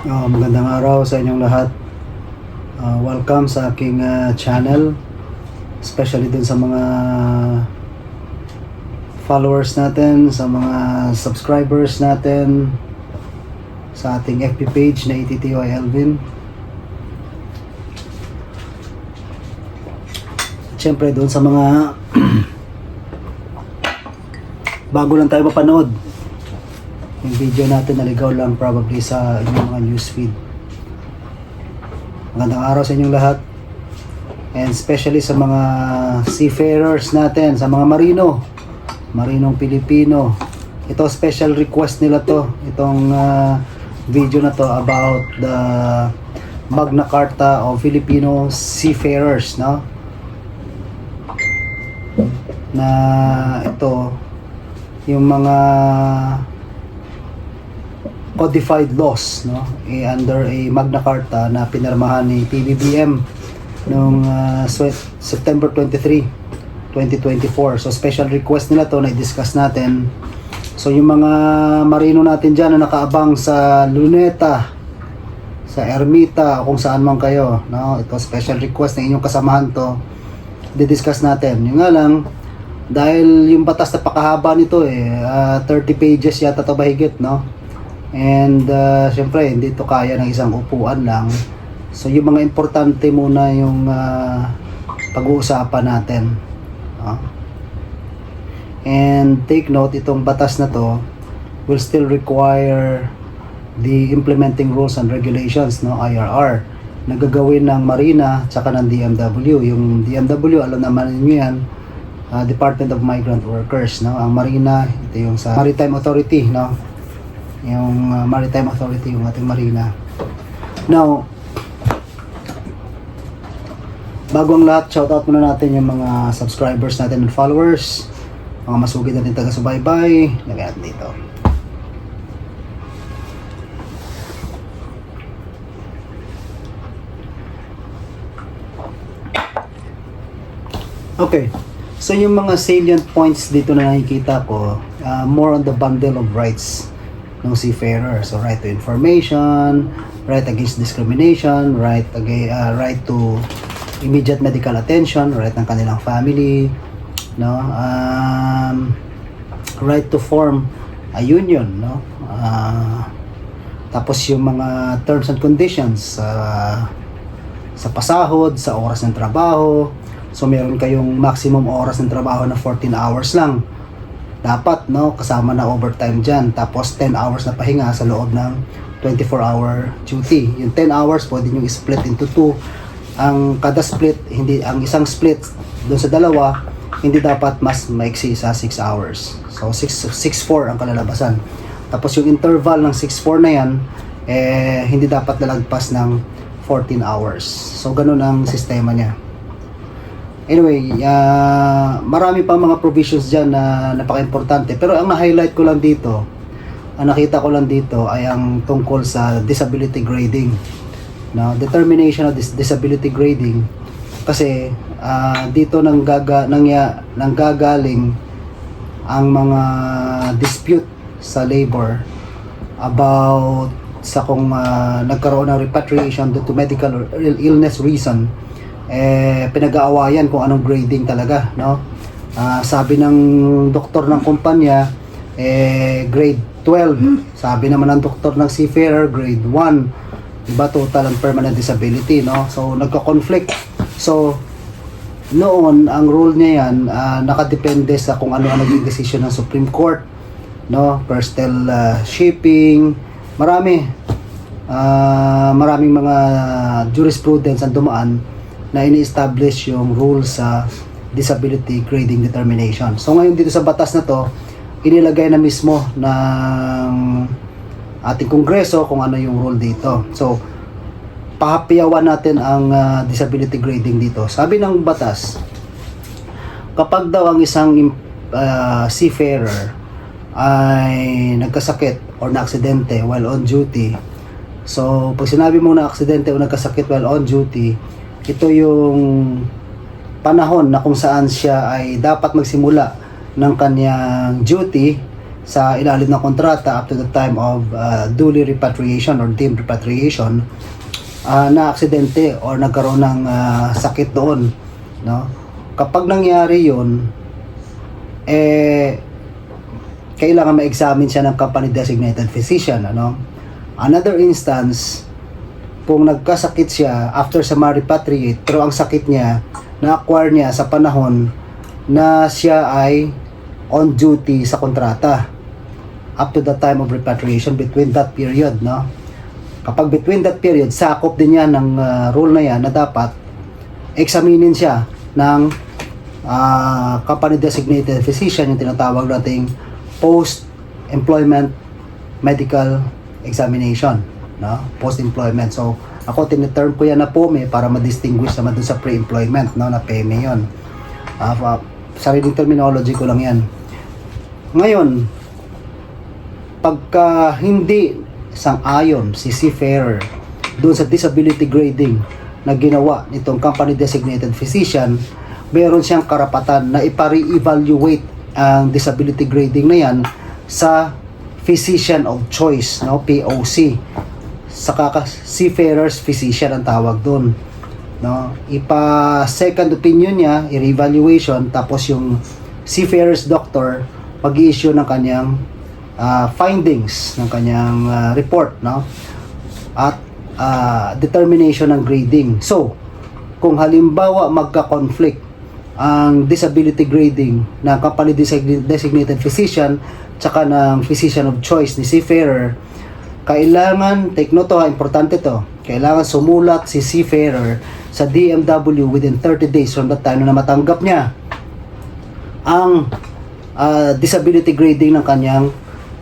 Uh, magandang araw sa inyong lahat. Uh, welcome sa aking uh, channel. Especially dun sa mga followers natin, sa mga subscribers natin, sa ating FB page na ETTY Elvin. Siyempre doon sa mga bago lang tayo mapanood yung video natin naligaw lang probably sa inyong mga newsfeed. Magandang araw sa inyong lahat. And especially sa mga seafarers natin, sa mga marino, marinong Pilipino. Ito special request nila to, itong ah, video na to about the Magna Carta of Filipino Seafarers, no? Na ito, yung mga codified laws no? Eh, under a Magna Carta na pinirmahan ni PBBM noong Swe- September 23 2024 so special request nila to na i-discuss natin. So yung mga marino natin dyan na nakaabang sa Luneta sa Ermita kung saan man kayo no? Ito special request ng inyong kasamahan to di-discuss natin. Yung nga lang dahil yung batas na pakahaba nito eh ah, 30 pages yata to bahigit no And uh, syempre, hindi to kaya ng isang upuan lang. So yung mga importante muna yung uh, pag-uusapan natin. No? And take note, itong batas na to will still require the implementing rules and regulations, no, IRR, na gagawin ng Marina tsaka ng DMW. Yung DMW, alam naman niyo yan, uh, Department of Migrant Workers, no? Ang Marina, ito yung sa Maritime Authority, no? Yung uh, Maritime Authority, yung ating marina. Now, bago ang lahat, shoutout muna natin yung mga subscribers natin and followers, mga masugid natin taga-subaybay, lagay natin dito. Okay. So yung mga salient points dito na nakikita ko, uh, more on the bundle of rights ng seafarer. So right to information, right against discrimination, right against, uh, right to immediate medical attention, right ng kanilang family, no? Um, right to form a union, no? Uh, tapos yung mga terms and conditions uh, sa pasahod, sa oras ng trabaho. So meron kayong maximum oras ng trabaho na 14 hours lang dapat no kasama na overtime diyan tapos 10 hours na pahinga sa loob ng 24 hour duty. Yung 10 hours pwede niyo i-split into 2 ang kada split hindi ang isang split doon sa dalawa hindi dapat mas maiksi sa 6 hours. So 6 6-4 ang kalalabasan. Tapos yung interval ng 6-4 na yan eh hindi dapat lalagpas ng 14 hours. So ganun ang sistema niya Anyway, uh, marami pang mga provisions dyan na napaka-importante. Pero ang na-highlight ko lang dito, ang nakita ko lang dito ay ang tungkol sa disability grading. No, determination of dis- disability grading. Kasi uh, dito nang gaga nang gagaling ang mga dispute sa labor about sa kung uh, nagkaroon ng repatriation due to medical illness reason eh pinag-aawayan kung anong grading talaga no? Ah, sabi ng doktor ng kumpanya eh grade 12 sabi naman ng doktor ng seafarer grade 1 iba total and permanent disability no? So nagko-conflict so noon ang rule niya yan ah, nakadepende sa kung ano ang naging decision ng Supreme Court no? Personal ah, shipping. Marami. Ah, maraming mga jurisprudence ang dumaan na ini-establish yung rules sa disability grading determination. So ngayon dito sa batas na to, inilagay na mismo ng ating kongreso kung ano yung rule dito. So pahapiyawan natin ang ah, disability grading dito. Sabi ng batas, kapag daw ang isang ah, seafarer ay nagkasakit or na-aksidente while on duty, so pag sinabi mo na aksidente o nagkasakit while on duty, ito yung panahon na kung saan siya ay dapat magsimula ng kanyang duty sa ilalim ng kontrata up to the time of uh, duly repatriation or deemed repatriation ah, na aksidente or nagkaroon ng ah, sakit doon no? Kapag nangyari yun eh kailangan ma-examine siya ng company designated physician ano? Another instance kung nagkasakit siya after sa ma-repatriate pero ang sakit niya na-acquire niya sa panahon na siya ay on duty sa kontrata up to the time of repatriation between that period no? Kapag between that period sakop din yan ng uh, rule na yan na dapat examinin siya ng ah, company designated physician yung tinatawag nating post employment medical examination no? Post employment so ako tiniterm ko yan na POME para ma-distinguish naman dun sa pre-employment no? Na PEME yon Ah, pa- sariling terminology ko lang yan. Ngayon pagka hindi sang-ayon si seafarer doon sa disability grading na ginawa nitong company designated physician, meron siyang karapatan na ipare-evaluate ang disability grading na yan sa physician of choice, no, POC. Sa kaka seafarer's physician ang tawag doon. No, ipa second opinion niya, i-evaluation tapos yung seafarer's doctor mag-issue ng kanyang ah, findings ng kanyang ah, report no at ah, determination ng grading so kung halimbawa magka-conflict ang disability grading ng company design- designated physician tsaka ng physician of choice ni seafarer kailangan take note to ha, importante to kailangan sumulat si seafarer sa DMW within 30 days from the time na matanggap niya ang ah, disability grading ng kanyang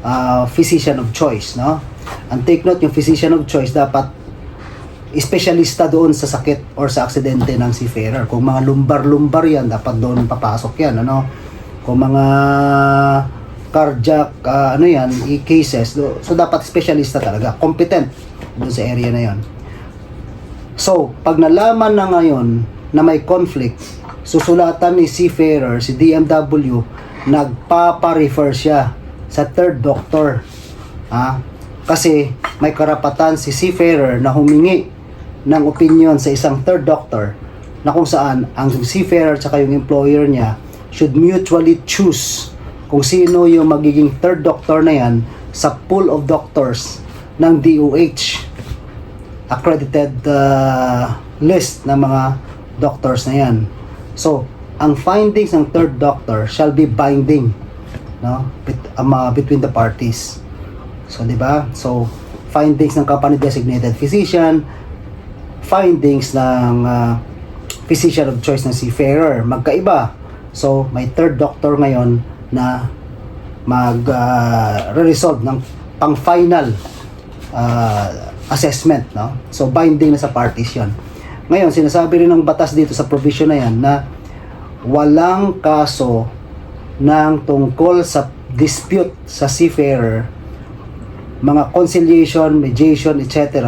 ah, physician of choice, no? And take note, yung physician of choice dapat espesyalista doon sa sakit or sa aksidente ng seafarer. Kung mga lumbar-lumbar yan, dapat doon papasok yan, ano? Kung mga cardiac, ah, ano yan, cases, do, so dapat espesyalista talaga, competent doon sa area na yon. So, pag nalaman na ngayon na may conflict, susulatan ni seafarer, si DMW, nagpapa-refer siya sa third doctor. Ah, kasi may karapatan si seafarer na humingi ng opinion sa isang third doctor na kung saan ang seafarer at yung employer niya should mutually choose kung sino yung magiging third doctor na yan sa pool of doctors ng DOH accredited uh, list ng mga doctors na yan. So, ang findings ng third doctor shall be binding no bet, um, uh, between the parties. So, di ba? So, findings ng company designated physician, findings ng uh, physician of choice ng seafarer, magkaiba. So, may third doctor ngayon na mag uh, re-resolve ng pang-final uh, assessment, no? So, binding na sa parties yun. Ngayon, sinasabi rin ng batas dito sa provision na yan na walang kaso ng tungkol sa dispute sa seafarer, mga conciliation, mediation, etc.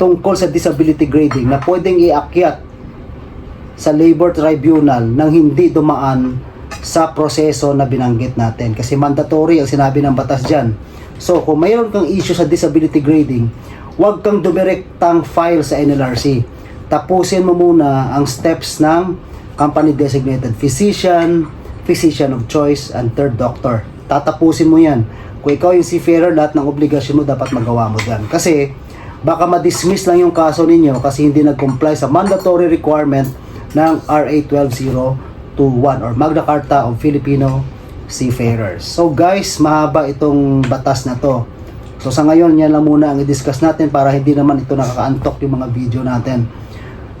tungkol sa disability grading na pwedeng iakyat sa labor tribunal nang hindi dumaan sa proseso na binanggit natin. Kasi mandatory ang sinabi ng batas dyan. So kung mayroon kang issue sa disability grading huwag kang dumirektang file sa NLRC tapusin mo muna ang steps ng company designated physician physician of choice and third doctor. Tatapusin mo yan. Kung ikaw yung seafarer lahat ng obligasyon mo dapat magawa mo dyan. Kasi baka ma-dismiss lang yung kaso ninyo kasi hindi nag-comply sa mandatory requirement ng RA 12021 or Magna Carta of Filipino Seafarers. So guys, mahaba itong batas na to. So sa ngayon, yan lang muna ang i-discuss natin para hindi naman ito nakakaantok yung mga video natin.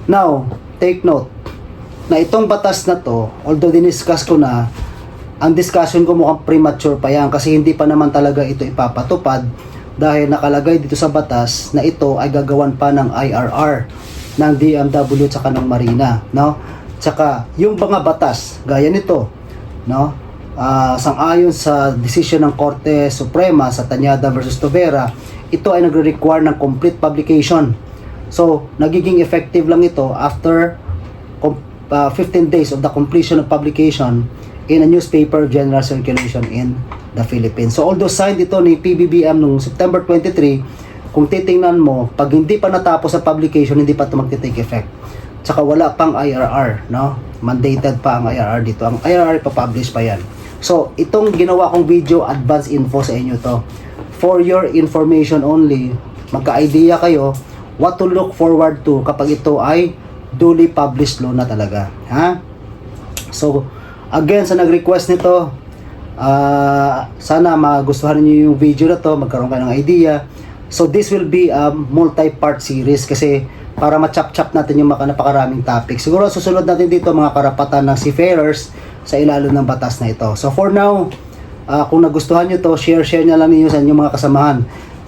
Now, take note na itong batas na to, although diniscuss ko na, ang discussion ko mukhang premature pa yan kasi hindi pa naman talaga ito ipapatupad dahil nakalagay dito sa batas na ito ay gagawan pa ng IRR ng DMW tsaka ng Marina, no? Tsaka yung mga batas gaya nito, no? Ah, sang-ayon sa desisyon ng Korte Suprema sa Tanyada versus Tobera, ito ay nagre-require ng complete publication. So, nagiging effective lang ito after com- ah, 15 days of the completion of publication in a newspaper general circulation in the Philippines. So although signed ito ni PBBM noong September 23, kung titingnan mo, pag hindi pa natapos sa publication, hindi pa ito magti-take effect. Tsaka wala pang IRR, no? Mandated pa ang IRR dito. Ang IRR ipapublish pa yan. So, itong ginawa kong video, advance info sa inyo to. For your information only, magka-idea kayo what to look forward to kapag ito ay duly published law na talaga. Ha? So, again, sa nag-request nito, ah, sana magustuhan niyo yung video na to, magkaroon kayo ng idea. So, this will be a multi-part series kasi para ma-chop-chop natin yung napakaraming topic. Siguro susunod natin dito mga karapatan ng seafarers sa ilalim ng batas na ito. So, for now, ah, kung nagustuhan nyo to, share-share na lang ninyo sa inyong mga kasamahan.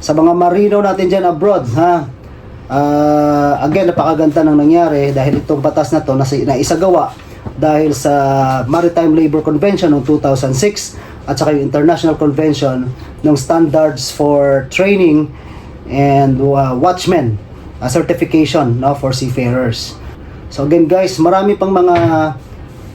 Sa mga marino natin dyan abroad, ha? Ah, again, napakaganda ng nangyari dahil itong batas na to nasa, naisagawa dahil sa Maritime Labor Convention noong 2006 at saka yung International Convention ng Standards for Training and uh, Watchmen uh, certification no, for seafarers. So again guys, marami pang mga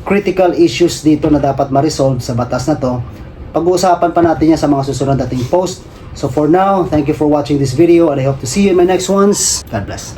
critical issues dito na dapat ma-resolve sa batas na to. Pag-uusapan pa natin yan sa mga susunod nating post. So for now, thank you for watching this video and I hope to see you in my next ones. God bless.